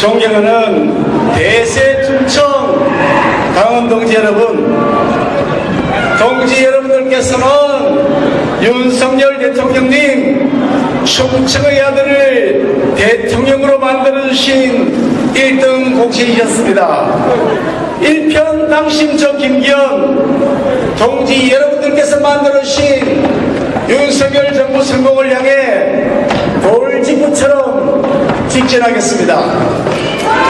존경하는 대세 충청 강원 동지 여러분, 동지 여러분들께서는 윤석열 대통령님 충청의 아들을 대통령으로 만들어주신 1등 공신이셨습니다. 일편 당심 저 김기현 동지 여러분들께서 만들어주신 윤석열 정부 성공을 향해 돌 직진하겠습니다.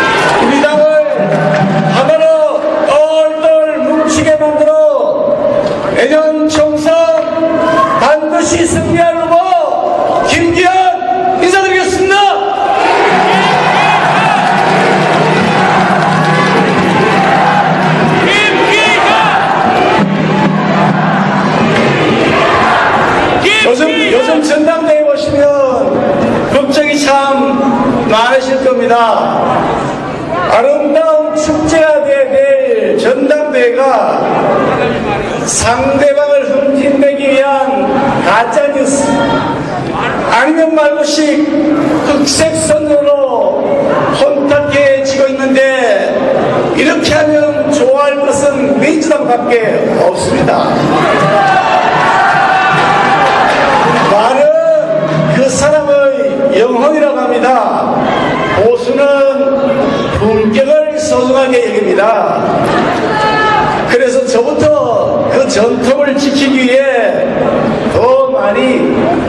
상대방을 흠집내기 위한 가짜뉴스 아니면 말고씩 흑색선으로 혼탁해지고 있는데 이렇게 하면 좋아할 것은 민주당밖에 없습니다. 말은 그 사람의 영혼이라고 합니다. 보수는 품격을 소중하게 여깁니다. 그래서 저부터 그 전통을 지키기 위해 더 많이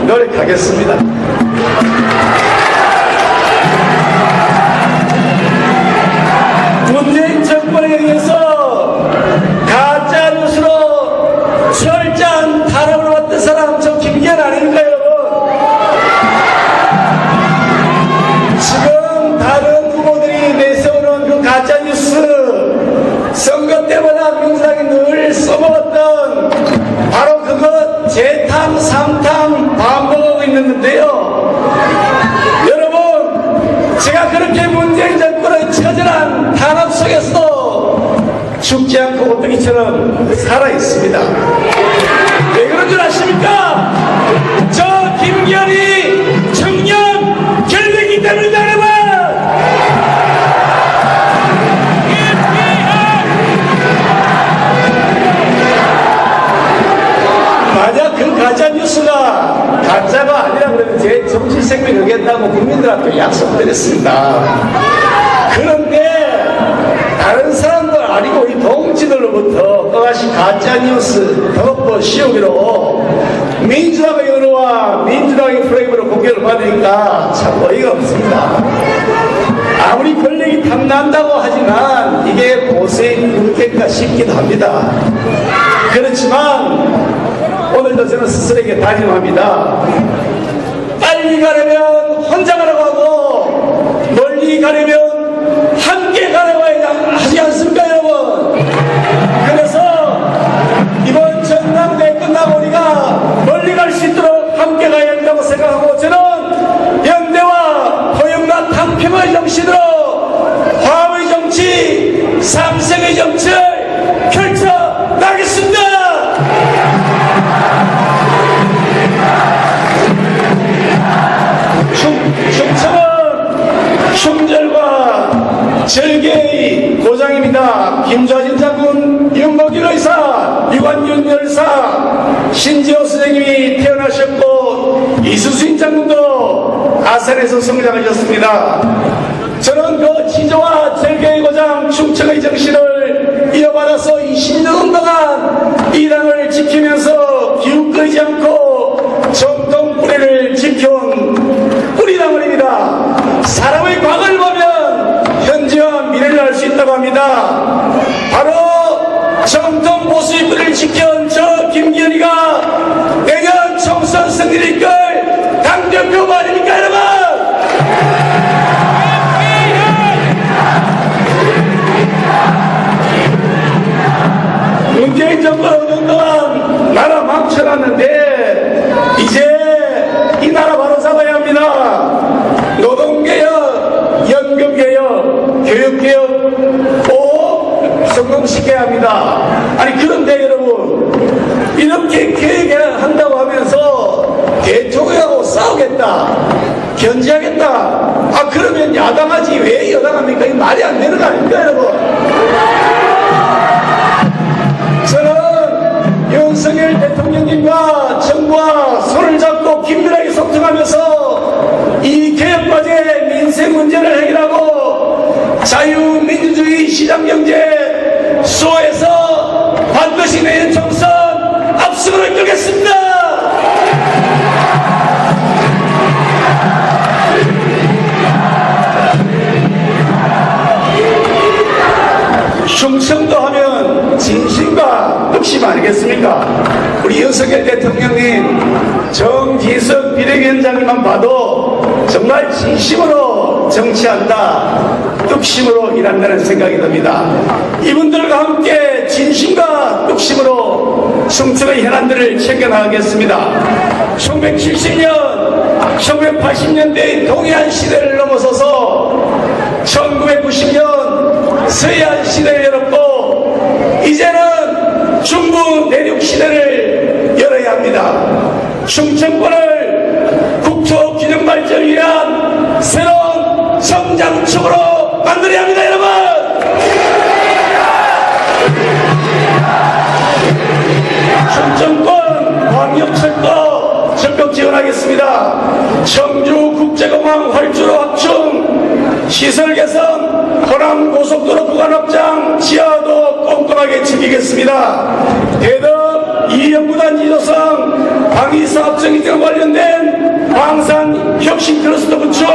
노력하겠습니다. 살아있습니다. 왜 그런 줄 아십니까? 저 김기현이 청년 결백이기 때문이다 여러분! 만약 그 가짜 뉴스가 가짜가 아니라 그러면 제 정치 생명 여겠다고 국민들한테 약속드렸습니다. 그런데 다른 사람들 아니고 이 또다시 가짜 뉴스 덮어 씌우기로 민주당의 언어와 민주당의 프레임으로 공격을 받으니까 참 어이가 없습니다. 아무리 권력이 탐난다고 하지만 이게 보수의 국회가 싶기도 합니다. 그렇지만 오늘도 저는 스스로에게 다짐합니다. 빨리 가려면 혼자 가라고 하고 멀리 가려면 관윤 열사, 신지호 선생님이 태어나셨고 이수수인 장군도 아산에서 성장하셨습니다. 저는 그 지조와 절개의 고장 충청의 정신을 이어받아서 20년 동안 이 당을 지키면서 기웃거리지 않고 정통 뿌리를 지켜온 뿌리당원입니다. 사람의 과거를 보면 현재와 미래를 알 수 있다고 합니다. 바로 승리를 이끌 당대표 아닙니까 여러분? 문재인 정권 5년 동안 나라 망쳐놨는데 이제 이 나라 바로 잡아야 합니다. 노동개혁, 연금개혁, 교육개혁 꼭 성공시켜야 합니다. 아니 그런데 여러분 이렇게 하면서 대통령하고 싸우겠다 견제하겠다 아 그러면 야당하지 왜 여당합니까? 이 말이 안 되는 거 아닙니까 여러분? 저는 윤석열 대통령님과 정부와 손을 잡고 긴밀하게 소통하면서 이 개혁과제 민생 문제를 해결하고 자유민주주의 시장경제 충청도 하면 진심과 뚝심 아니겠습니까? 우리 윤석열 대통령님, 정기석 비대위원장님만 봐도 정말 진심으로 정치한다, 뚝심으로 일한다는 생각이 듭니다. 이분들과 함께 진심과 뚝심으로 충청의 현안들을 챙겨나가겠습니다. 1970년, 1980년대의 동해안 시대를 넘어서서 1990년 서해안 시대를 열었고 이제는 중부 내륙 시대를 열어야 합니다. 충청권을 국토 균형 발전을 위한 새로운 성장축으로 만들어야 합니다, 여러분. 충청권 광역철도 적극 지원하겠습니다. 청주 국제공항 활주로 확충, 시설 개선, 호남 고 지키겠습니다. 대덕 이연구단 지도성 방위사업 정의 등 관련된 방산 혁신 클러스터 구축,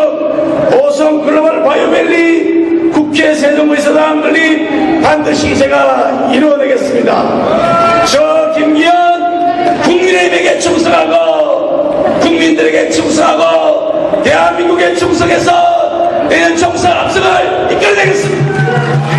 오성 글로벌 바이오밸리 국회 세종의사당 건립 반드시 제가 이루어내겠습니다. 저 김기현 국민의힘에게 충성하고 국민들에게 충성하고 대한민국에 충성해서 내년 총선 압승을 이끌어내겠습니다.